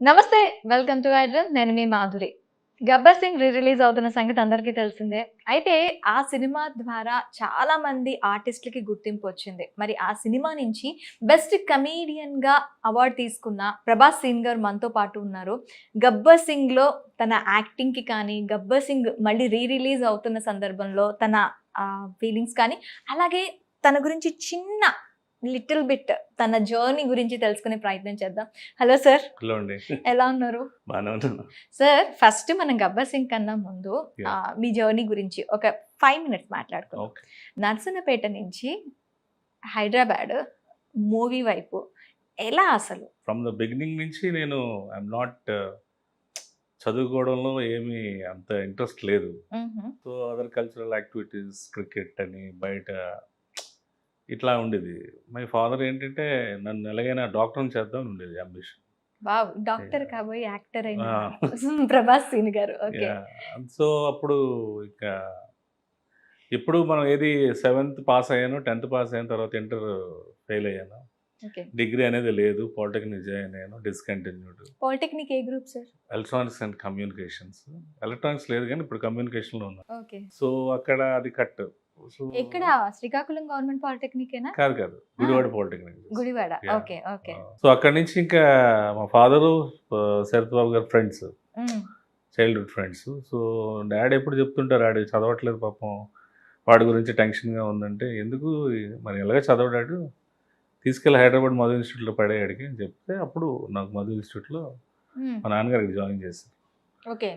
నమస్తే welcome to ఐడ్రల్ నేను మీ మాధురి. గబ్బర్ సింగ్ రీ రిలీజ్ అవుతున్న సంగతి అందరికీ తెలిసిందే. అయితే ఆ సినిమా ద్వారా చాలా మంది ఆర్టిస్టులకి గుర్తింపు వచ్చింది. మరి ఆ సినిమా నుంచి బెస్ట్ కమీడియన్గా అవార్డ్ అవార్డు తీసుకున్న ప్రభాస్ సింగ్ గారు మనతో పాటు ఉన్నారు. గబ్బర్ సింగ్లో తన యాక్టింగ్కి కానీ గబ్బర్ సింగ్ మళ్ళీ రీ రిలీజ్ అవుతున్న సందర్భంలో తన ఫీలింగ్స్ కానీ అలాగే తన గురించి చిన్న లిటిల్ బిట్ తన జర్నీ గురించి తెలుసుకునే ప్రయత్నం చేద్దాం. Hello sir. హలో అండి. ఎలా ఉన్నారు? సార్ ఫస్ట్ మనం గబ్బర్ సింగ్ కన్నా ముందు మీ జర్నీ గురించి ఒక ఫైవ్ మినిట్స్ మాట్లాడుకుందాం. ఓకే నర్సనపేట నుంచి హైదరాబాద్ మూవీ వైపు ఎలా అసలు? ఫ్రమ్ ద బిగినింగ్ నుంచి నేను ఐఎమ్ నాట్ చదువుకోవడంలో ఏమీ అంత ఇంట్రెస్ట్ లేదు. So other cultural activities cricket అని బయట ఇట్లా ఉండేది. మై ఫాదర్ ఏంటంటే నన్ను ఎలాగైనా డాక్టర్ని చేద్దాం ఉండేది అంబిషన్. వావ్! డాక్టర్. కాబోయి యాక్టర్ అయిన. ప్రభాస్ సీన్ గారు. ఓకే. సో అప్పుడు ఇంకా ఇప్పుడు మనం ఏది సెవెంత్ పాస్ అయ్యాను టెన్త్ పాస్ అయిన తర్వాత ఇంటర్ ఫెయిల్ అయ్యాను. డిగ్రీ అనేది లేదు. పాలిటెక్నిక్ జాయిన్ అయ్యాను. Discontinued. Polytechnic A group sir? Electronics and communications. Electronics లేదు కానీ ఇప్పుడు కమ్యూనికేషన్లో ఉన్నా. ఓకే. సో అక్కడ అది కట్. ఎక్కడ? శ్రీకాకుళం గవర్నమెంట్ పాలిటెక్నిక్ కాదు కాదు. Gudivada polytechnic Gudivada. Okay okay. So అక్కడ నుంచి ఇంకా మా father Sarath Babu garu friends. Childhood friends so daddy ఎప్పుడు చెప్తుంటారు ఆడు చదవట్లేదు పాపం. వాడి గురించి టెన్షన్గా ఉందంటే ఎందుకు? మరి ఎలాగ చదవడాడు? తీసుకెళ్ళి హైదరాబాద్ మధు ఇన్స్టిట్యూట్లో పడేయాడికి అని చెప్తే అప్పుడు నాకు మధు ఇన్స్టిట్యూట్లో మా నాన్నగారికి జాయిన్ చేశారు. ఓకే.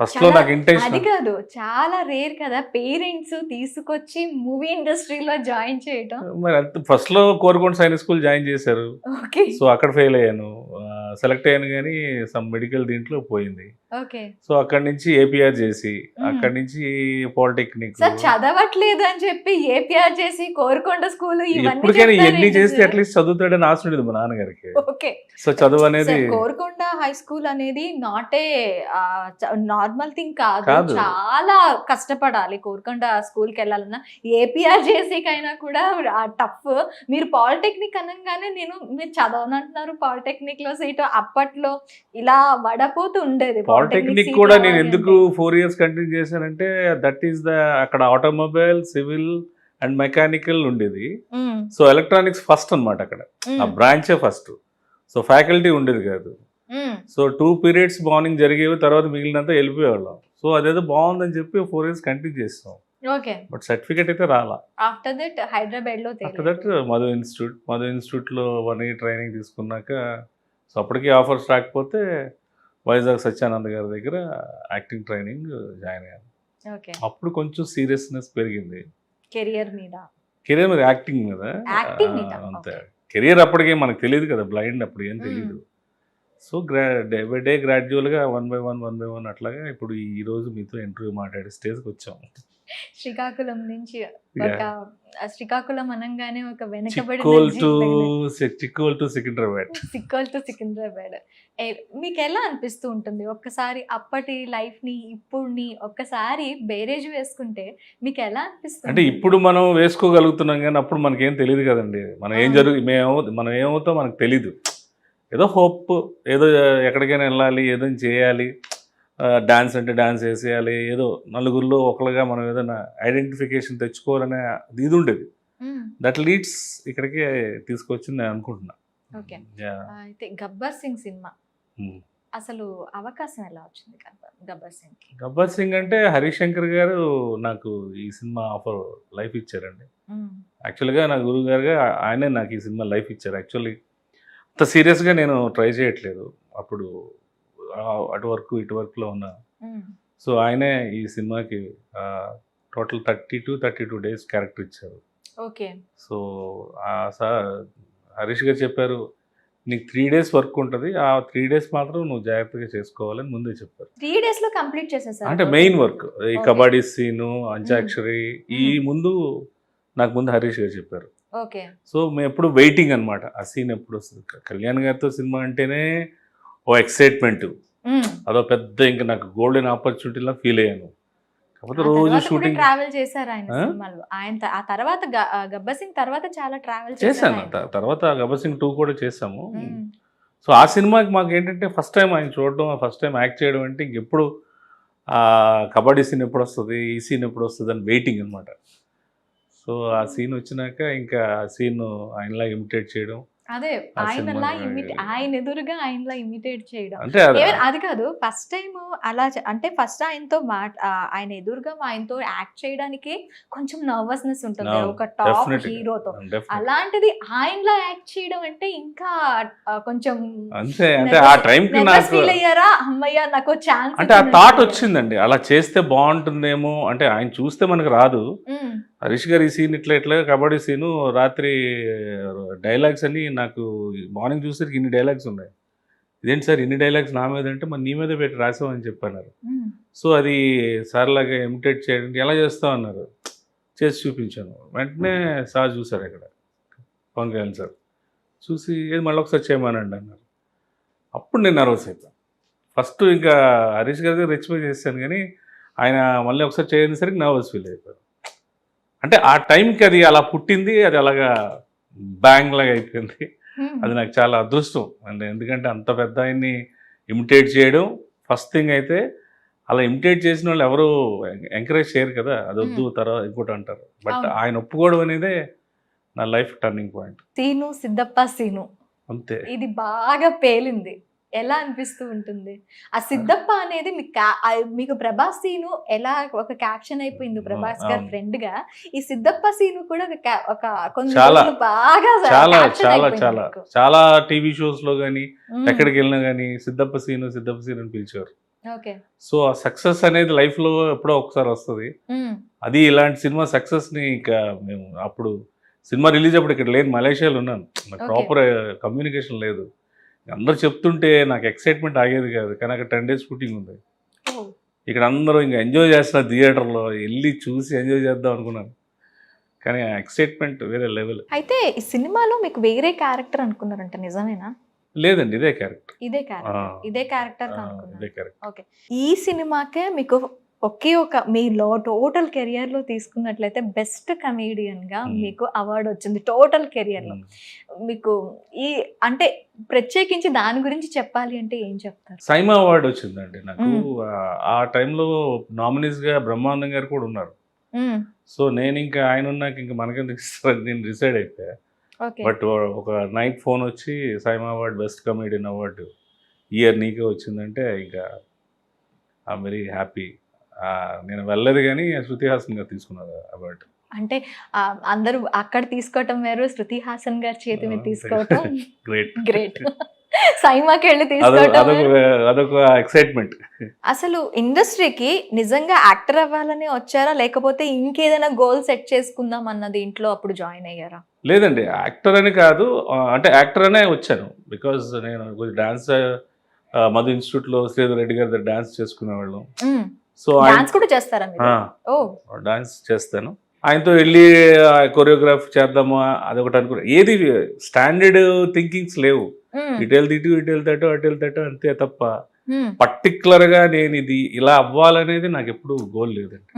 ఫస్ట్లో చాలా- నాకు ఇంటెన్షన్ అది కాదు చాలా రేర్ కదా పేరెంట్స్ తీసుకొచ్చి మూవీ ఇండస్ట్రీలో జాయిన్ చేయటం. మరి అంత ఫస్ట్లో కోరుకోండి సైనిక్ స్కూల్ జాయిన్ చేశారు. ఓకే సో అక్కడ ఫెయిల్ అయ్యాను. సెలెక్ట్ అయ్యాను కానీ సమ్ మెడికల్ దీంట్లో పోయింది. ఓకే సో అక్కడి నుంచి ఏపీఆర్ చేసి మ్మ్. అక్కడి నుంచి పాలిటెక్నిక్ సార్ చదవట్లేదు అని చెప్పి ఏపీఆర్ చేసి కోరుకొండ స్కూల్ ఎప్పటికైనా ఇవన్నీ చేస్తే అట్లీస్ట్ చదువుతాడని ఆశ ఉండేది మా నాన్నగారికి. ఓకే సో చదువు అనేది కోరుకొండ హై స్కూల్ అనేది నాట్ ఏ నార్మల్ థింగ్ కాదు. చాలా కష్టపడాలి. కోరుకొండ స్కూల్కి వెళ్ళాలన్నా ఏపీఆర్ చేసేకైనా కూడా టఫ్. మీరు పాలిటెక్నిక్ అనగానే నేను మీరు చదవనంటున్నారు పాలిటెక్నిక్లో సీట్. అప్పట్లో ఇలా వడపోతూ ఉండేది పాలిటెక్నిక్ కూడా నేను ఎందుకు. ఫోర్ ఇయర్స్ కంటిన్యూ చేశానంటే దట్ ఈస్ ద అక్కడ ఆటోమొబైల్ సివిల్ అండ్ మెకానికల్ ఉండేది. సో ఎలక్ట్రానిక్స్ ఫస్ట్ అన్నమాట అక్కడ. ఆ బ్రాంచే ఫస్ట్. సో ఫ్యాకల్టీ ఉండేది కాదు. సో టూ పీరియడ్స్ మార్నింగ్ జరిగేవి తర్వాత మిగిలినంతా వెళ్ళిపోయేవాళ్ళం. సో అదేదో బాగుందని చెప్పి ఫోర్ ఇయర్స్ కంటిన్యూ చేస్తాం. ఓకే బట్ సర్టిఫికేట్ అయితే రాలా. ఆఫ్టర్ దట్ హైదరాబాద్లో after that Madhu institute Madhu ఇన్స్టిట్యూట్లో వన్ ఇయర్ ట్రైనింగ్ తీసుకున్నాక సో అప్పటికి ఆఫర్స్ రాకపోతే వైజాగ్ సత్యానంద్ గారి దగ్గర యాక్టింగ్ ట్రైనింగ్ జాయిన్ అయ్యాను. ఓకే అప్పుడు కొంచెం సీరియస్నెస్ పెరిగింది. కెరియర్ మీద. కెరీర్ మీద యాక్టింగ్ మీద. అంతే. కెరీర్ అప్పటికే మనకు తెలియదు కదా బ్లైండ్ అప్పుడు ఏం తెలియదు సో గ్రా డే బై డే గ్రాడ్యువల్గా one by one one by one అట్లాగా ఇప్పుడు ఈ రోజు మీతో ఇంటర్వ్యూ మాట్లాడే స్టేజ్కి వచ్చాం. శ్రీకాకుళం నుంచి ఒక శ్రీకాకుళం అనగానే ఒక వెనకబడిన చిక్కోల్ టు జీ- చిక్కోల్ టు సికింద్రాబాద్. సిక్కోల్ టు సికింద్రాబాద్. మీకు ఎలా అనిపిస్తూ ఉంటుంది? ఒక్కసారి అప్పటి లైఫ్ని ఇప్పుడుని ఒక్కసారి బేరేజ్ వేసుకుంటే మీకు ఎలా అనిపిస్తుంది? అంటే ఇప్పుడు మనం వేసుకోగలుగుతున్నాం కానీ అప్పుడు మనకేం తెలియదు కదండి. మనం ఏం. జరుగు మేము మనం ఏమవుతాం మనకు తెలీదు. ఏదో హోప్ ఏదో ఎక్కడికైనా వెళ్ళాలి ఏదో చేయాలి డాన్స్ అంటే డాన్స్ వేసేయాలి ఏదో నలుగురిలో ఒకరుగా మనం ఏదైనా ఐడెంటిఫికేషన్ తెచ్చుకోవాలనే ఇది ఉండేది. దట్ లీడ్స్ ఇక్కడికే తీసుకొచ్చింది నేను అనుకుంటున్నా ఓకే. అయితే గబ్బర్ సింగ్ సినిమా. అసలు అవకాశం ఎలా వచ్చింది గబ్బర్ సింగ్ గబ్బర్ సింగ్ అంటే హరీష్ శంకర్ గారు నాకు ఈ సినిమా ఆఫర్ లైఫ్ ఇచ్చారండి. యాక్చువల్గా నా గురువు గారుగా ఆయనే నాకు ఈ సినిమా లైఫ్ ఇచ్చారు యాక్చువల్లీ అంత సీరియస్గా నేను ట్రై చేయట్లేదు. అప్పుడు అటు వరకు ఇటు వరకులో ఉన్నా. సో ఆయనే ఈ సినిమాకి total thirty two thirty two days character ఇచ్చారు. Okay. So sir Harish garu చెప్పారు నీకు త్రీ డేస్ వర్క్ ఉంటుంది. ఆ త్రీ డేస్ మాత్రం నువ్వు జాగ్రత్తగా చేసుకోవాలని ముందే చెప్పారు. త్రీ డేస్లో కంప్లీట్ చేసేసారు అంటే మెయిన్ వర్క్ ఈ. కబడ్డీ సీను అంత్యాక్షరి ఈ. ముందు నాకు ముందు హరీష్ గారు చెప్పారు. ఓకే. సో మేము ఎప్పుడు వెయిటింగ్ అనమాట ఆ సీన్ ఎప్పుడు వస్తుంది? కళ్యాణ్ గారితో సినిమా అంటేనే ఓ ఎక్సైట్మెంట్. అదో పెద్ద ఇంకా నాకు గోల్డెన్ ఆపర్చునిటీలా ఫీల్ అయ్యాను. కాకపోతే రోజు షూటింగ్ ట్రావెల్ చేశారు ఆయన ఆ? తర్వాత గ- ఆ గబ్బర్ సింగ్ తర్వాత చాలా ట్రావెల్ చేశాను. తర్వాత గబ్బర్ సింగ్ టూ కూడా చేసాము సో ఆ సినిమాకి మాకు ఏంటంటే ఫస్ట్ టైం ఆయన చూడడం ఫస్ట్ టైం యాక్ట్ చేయడం అంటే ఇంకెప్పుడు కబడ్డీ సీన్ ఎప్పుడు వస్తుంది ఈ సీన్ ఎప్పుడు వస్తుంది అని వెయిటింగ్ అనమాట సో ఆ సీన్ వచ్చినాక ఇంకా ఆ సీన్ ఆయనలా ఇమిటేట్ చేయడం అదే ఆయనలా ఇమిటే ఆయన ఎదురుగా ఆయనలా ఇమిటేట్ చేయడం. అంటే అది కాదు ఫస్ట్ టైం అలా అంటే ఫస్ట్ ఆయనతో మాట ఆయన ఎదురుగా ఆయనతో యాక్ట్ చేయడానికి కొంచెం నర్వస్నెస్ ఉంటుంది. ఒక టాప్. హీరోతో. అలాంటిది ఆయనలా యాక్ట్ చేయడం అంటే ఇంకా కొంచెం అంతే అంటే ఆ టైంకి నాకు ఫీల్ అయ్యారా? అమ్మయ్య నాకు ఛాన్స్ అంటే ఆ థాట్ వచ్చిందండి. అలా చేస్తే బాగుంటుందేమో అంటే ఆయన చూస్తే మనకు రాదు. హరీష్ గారు ఈ సీన్ ఇట్లా ఇట్లా కబడ్డీ సీను రాత్రి డైలాగ్స్ అని నాకు మార్నింగ్ చూసేసరికి ఇన్ని డైలాగ్స్ ఉన్నాయి. ఇదేంటి సార్ ఇన్ని డైలాగ్స్ నా మీద అంటే మరి నీ మీద పెట్టి రాసామని చెప్పన్నారు. సో అది సార్ లాగా ఇమిటేట్ చేయడానికి ఎలా చేస్తావు అన్నారు. చేసి చూపించాను. వెంటనే సార్ చూసారు ఇక్కడ పవన్ కళ్యాణ్ సార్. చూసి ఏది మళ్ళీ ఒకసారి చేయమనండి అన్నారు. అప్పుడు నేను నర్వస్ అయిపోయాను ఫస్ట్ ఇంకా హరీష్ గారి దగ్గర రెచ్చిపోయి చేశాను కానీ ఆయన మళ్ళీ ఒకసారి చేయనిసరికి నర్వస్ ఫీల్ అయిపోయాను. అంటే ఆ టైంకి అది అలా పుట్టింది అది అలాగా బ్యాంగ్ లాగా అయిపోయింది. అది నాకు చాలా అదృష్టం. అంటే ఎందుకంటే అంత పెద్ద ఆయన్ని ఇమిటేట్ చేయడం ఫస్ట్ థింగ్ అయితే అలా ఇమిటేట్ చేసిన వాళ్ళు ఎవరు ఎంకరేజ్ చేయరు కదా అది వద్దు తర్వాత ఇంకోటి అంటారు. బట్. ఆయన ఒప్పుకోవడం అనేదే నా life turning point. Seenu Siddappa Seenu. అంతే. ఇది బాగా పేలింది. ఎలా అనిపిస్తూ ఉంటుంది ఆ సిద్ధప్ప అనేది మీకు మీకు ప్రభాస్ సీను ఎలా ఒక క్యాప్షన్ అయిపోయింది ప్రభాస్ గారి. ఫ్రెండ్గా ఈ సిద్ధప్ప సీను కూడా ఒక రోజులు బాగా చాలా చాలా చాలా. చాలా టీవీ షోస్లో మ్మ్. ఎక్కడికి వెళ్ళినా కానీ సిద్ధప్ప సీను సిద్ధప్ప సీను అని పిలిచారు ఓకే సో ఆ సక్సెస్ అనేది లైఫ్లో ఎప్పుడో ఒకసారి వస్తుంది. అది ఇలాంటి సినిమా సక్సెస్ని ఇంకా మేము అప్పుడు సినిమా రిలీజ్ అప్పుడు ఇక్కడ లేని మలేషియాలో ఉన్నాను నాకు. ప్రాపర్ కమ్యూనికేషన్ లేదు అందరు చెప్తుంటే నాకు ఎక్సైట్మెంట్ ఆగేది కాదు. కానీ అక్కడ టెన్ డేస్ షూటింగ్ ఉంది. ఇక్కడ అందరూ ఇంకా ఎంజాయ్ చేస్తున్నారు థియేటర్లో వెళ్ళి చూసి ఎంజాయ్ చేద్దాం అనుకున్నాను కానీ ఎక్సైట్మెంట్ వేరే లెవెల్ అయితే ఈ సినిమాలో మీకు వేరే క్యారెక్టర్ అనుకున్నారంట నిజమేనా? లేదండి ఇదే క్యారెక్టర్ ఇదే క్యారెక్టర్ ఇదే క్యారెక్టర్ ఇదే క్యారెక్టర్ ఈ సినిమాకే మీకు ఒకే ఒక మీలో టోటల్ కెరియర్లో తీసుకున్నట్లయితే బెస్ట్ కమేడియన్గా Hmm. మీకు అవార్డు వచ్చింది టోటల్ కెరియర్లో మీకు ఈ అంటే ప్రత్యేకించి దాని గురించి చెప్పాలి అంటే ఏం చెప్తారు? సైమా అవార్డు వచ్చిందండి నాకు. ఆ- టైంలో నామినీస్గా బ్రహ్మానందం గారు కూడా ఉన్నారు. సో నేను ఇంకా ఆయన ఉన్నాక ఇంకా మనకెందుకు ఇస్తారని నేను డిసైడ్ అయిపోయా. బట్ ఒక నైట్ ఫోన్ వచ్చి SIIMA award best comedian award year నీకే వచ్చిందంటే ఇంకా ఐఎమ్ వెరీ హ్యాపీ. నేను వెళ్ళలేదు కానీ శృతి హాసన్ గారు తీసుకున్నారు అవార్డు. అంటే అందరూ అక్కడ తీసుకోవటం వేరు శృతి హాసన్ గారి చేతి మీద తీసుకోవటం గ్రేట్ గ్రేట్ సైమాకి వెళ్ళి తీసుకోవటం అదొక ఎక్సైట్మెంట్ అసలు ఇండస్ట్రీకి నిజంగా యాక్టర్ అవ్వాలని వచ్చారా? లేకపోతే ఇంకేదైనా గోల్ సెట్ చేసుకుందాం అన్నది ఇంట్లో అప్పుడు జాయిన్ అయ్యారా? లేదండి యాక్టర్ అని కాదు అంటే యాక్టర్ అనే వచ్చాను. బికాజ్ నేను డాన్స్ మధు ఇన్స్టిట్యూట్లో శ్రీధర్ రెడ్డి గారి డాన్స్ చేసుకునేవాళ్ళం. సో డాన్స్ కూడా చేస్తారా ఓ. డాన్స్ చేస్తాను. ఆయనతో వెళ్ళి కొరియోగ్రాఫ్ చేద్దామా అదొకటి అనుకున్నా. ఏది స్టాండర్డ్ థింకింగ్స్ లేవు. ఇటు వెళ్తే ఇటు ఇటు వెళ్తాటో అటు వెళ్తాటో అంతే తప్ప. పర్టికులర్గా నేను ఇది ఇలా అవ్వాలనేది నాకు ఎప్పుడు గోల్ లేదండి.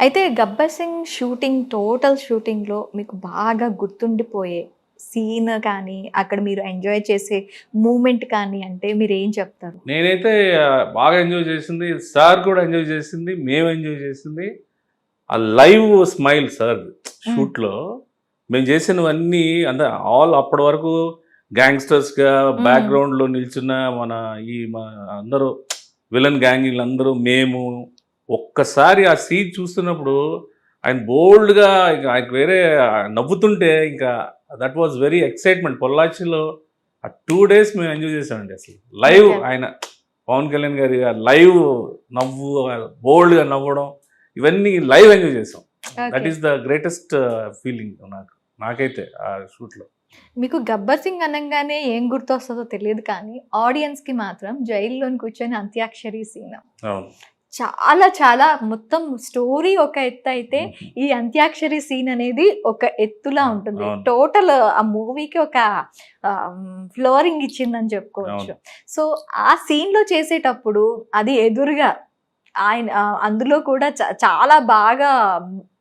అయితే గబ్బర్ సింగ్ షూటింగ్ టోటల్ షూటింగ్లో మీకు బాగా గుర్తుండిపోయే సీన్ కానీ అక్కడ మీరు ఎంజాయ్ చేసే మూమెంట్ కానీ అంటే మీరు ఏం చెప్తారు? నేనైతే బాగా ఎంజాయ్ చేసింది సార్ కూడా ఎంజాయ్ చేసింది మేము ఎంజాయ్ చేసింది. ఆ లైవ్ స్మైల్ సార్ షూట్లో మేము చేసినవన్నీ అంత ఆల్ అప్పటి వరకు గ్యాంగ్స్టర్స్గా బ్యాక్గ్రౌండ్లో నిల్చున్న మన ఈ మా అందరూ విలన్ గ్యాంగ్ వీళ్ళందరూ మేము ఒక్కసారి ఆ సీన్ చూస్తున్నప్పుడు ఆయన బోల్డ్గా ఇంకా ఆయనకు వేరే నవ్వుతుంటే ఇంకా దట్ వాజ్ వెరీ ఎక్సైట్మెంట్ పొల్లాచిలో ఆ టూ డేస్ మేము ఎంజాయ్ చేసామండి అసలు. లైవ్. ఆయన పవన్ కళ్యాణ్ గారి లైవ్ నవ్వు బోల్డ్గా నవ్వడం ఇవన్నీ లైవ్ ఎంజాయ్ చేసాం that is the greatest feeling నాకు నాకైతే ఆ షూట్లో మీకు గబ్బర్ సింగ్ అనగానే ఏం గుర్తొస్తుందో తెలియదు కానీ ఆడియన్స్కి మాత్రం జైల్లోని కూర్చొని అంత్యాక్షరి సీన్. చాలా చాలా మొత్తం స్టోరీ ఒక ఎత్తు అయితే ఈ అంత్యాక్షరి సీన్ అనేది ఒక ఎత్తులా ఉంటుంది. టోటల్ ఆ మూవీకి ఒక ఫ్లోరింగ్ ఇచ్చిందని చెప్పుకోవచ్చు. సో ఆ సీన్లో చేసేటప్పుడు అది ఎదురుగా ఆయన అందులో కూడా చాలా బాగా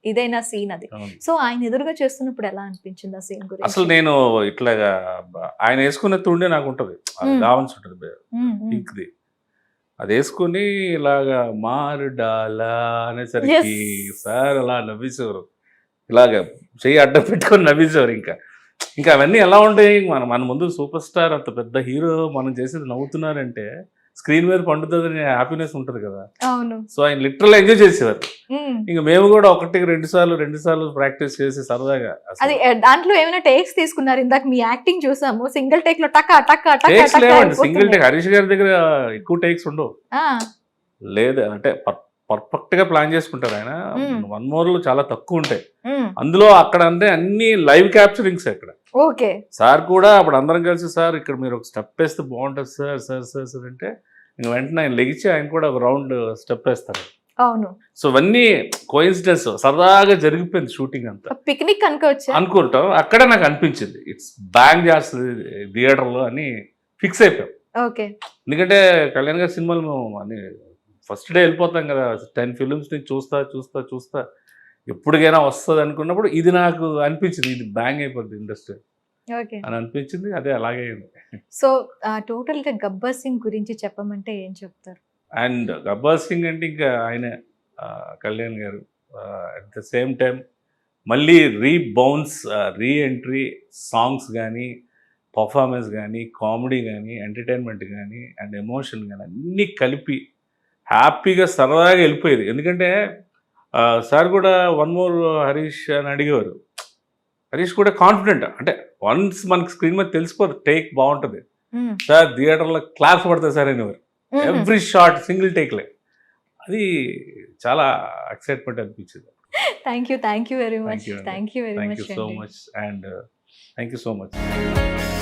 ఇదైన సీన్ అది. సో ఆయన ఎదురుగా చేస్తున్నప్పుడు ఎలా అనిపించింది ఆ సీన్ గురించి? అసలు నేను ఇట్లాగా ఆయన వేసుకునే తుండే నాకు ఉంటుంది. గావన్స్ ఉంటుంది. అది వేసుకుని ఇలాగా మారు డాలా అనేసరికి. సార్ అలా నవ్వేసేవారు ఇలాగ చెయ్యి అడ్డం పెట్టుకొని నవ్వేసేవారు ఇంకా. ఇంకా అవన్నీ ఎలా ఉంటాయి? మన మన ముందు సూపర్ స్టార్ అంత పెద్ద హీరో మనం చేసేది నవ్వుతున్నారంటే స్క్రీన్ మీద పండుతుందని హ్యాపీనెస్ ఉంటుంది కదా. సో ఆయన లిటరల్ ఎంజాయ్ చేసేవారు. ఇంకా మేము కూడా ఒకటికి రెండు సార్లు రెండు సార్లు ప్రాక్టీస్ చేసి సరదాగా అది దాంట్లో ఏమైనా టేక్స్ తీసుకున్నారు? ఇందాక మీ యాక్టింగ్ చూసాము సింగిల్ టేక్లో టక్ టక్ టక్ లేవండి. సింగిల్ టేక్ హరీష్ గారి దగ్గర ఎక్కువ టేక్స్ ఉండవు. లేదు అంటే పర్ఫెక్ట్గా ప్లాన్ చేసుకుంటారు ఆయన. వన్ మోర్లో చాలా తక్కువ ఉంటాయి. అందులో అక్కడ అంటే అన్ని లైవ్ క్యాప్చరింగ్స్ అక్కడ. ఓకే. సార్ కూడా అప్పుడు అందరం కలిసి సార్ ఇక్కడ మీరు ఒక స్టెప్ వేస్తే బాగుంటుంది సార్ సార్ సార్ సార్ అంటే ఇంక వెంటనే ఆయన లెగిచి ఆయన కూడా ఒక రౌండ్ స్టెప్ వేస్తారు. అవును. సో ఇవన్నీ కోయిన్సిడెన్స్ సరదాగా జరిగిపోయింది షూటింగ్ అంతా. పిక్నిక్ అనుకోవచ్చా? అనుకుంటాం. అక్కడ నాకు అనిపించింది. ఇట్స్ బ్యాంగ్ చేస్తుంది థియేటర్లో అని ఫిక్స్ అయిపోయాం. ఓకే. ఎందుకంటే కళ్యాణ్ గారి సినిమాలు మేము అని ఫస్ట్ డే వెళ్ళిపోతాం కదా. టెన్ ఫిల్మ్స్ నుంచి చూస్తా చూస్తా చూస్తా. ఎప్పటికైనా వస్తుంది అనుకున్నప్పుడు ఇది నాకు అనిపించింది. ఇది బ్యాంగ్ అయిపోద్ది ఇండస్ట్రీ. అని అనిపించింది. అదే అలాగే సో టోటల్గా గబ్బర్ సింగ్ గురించి చెప్పమంటే ఏం చెప్తారు? అండ్ గబ్బర్ సింగ్ అంటే ఇంకా ఆయన కళ్యాణ్ గారు అట్ ద సేమ్ టైం మళ్ళీ రీబౌన్స్ రీ ఎంట్రీ సాంగ్స్ కానీ పర్ఫార్మెన్స్ కానీ కామెడీ కానీ ఎంటర్టైన్మెంట్ కానీ అండ్ ఎమోషన్ కానీ అన్నీ కలిపి హ్యాపీగా సరదాగా వెళ్ళిపోయేది. ఎందుకంటే సార్ కూడా వన్ మోర్ హరీష్ అని అడిగేవారు. హరీష్ కూడా కాన్ఫిడెంట్ అంటే వన్స్ మనకి స్క్రీన్ మీద తెలిసిపోతుంది టేక్ బాగుంటుంది. సార్ థియేటర్లో క్లాస్ పడతాయి సార్ అనేవారు. ఎవ్రీ షాట్ సింగిల్ టేక్లే అది చాలా ఎక్సైట్మెంట్ అనిపించింది. Thank you thank you very much Thank you అండి. Thank you very much so much and thank you so much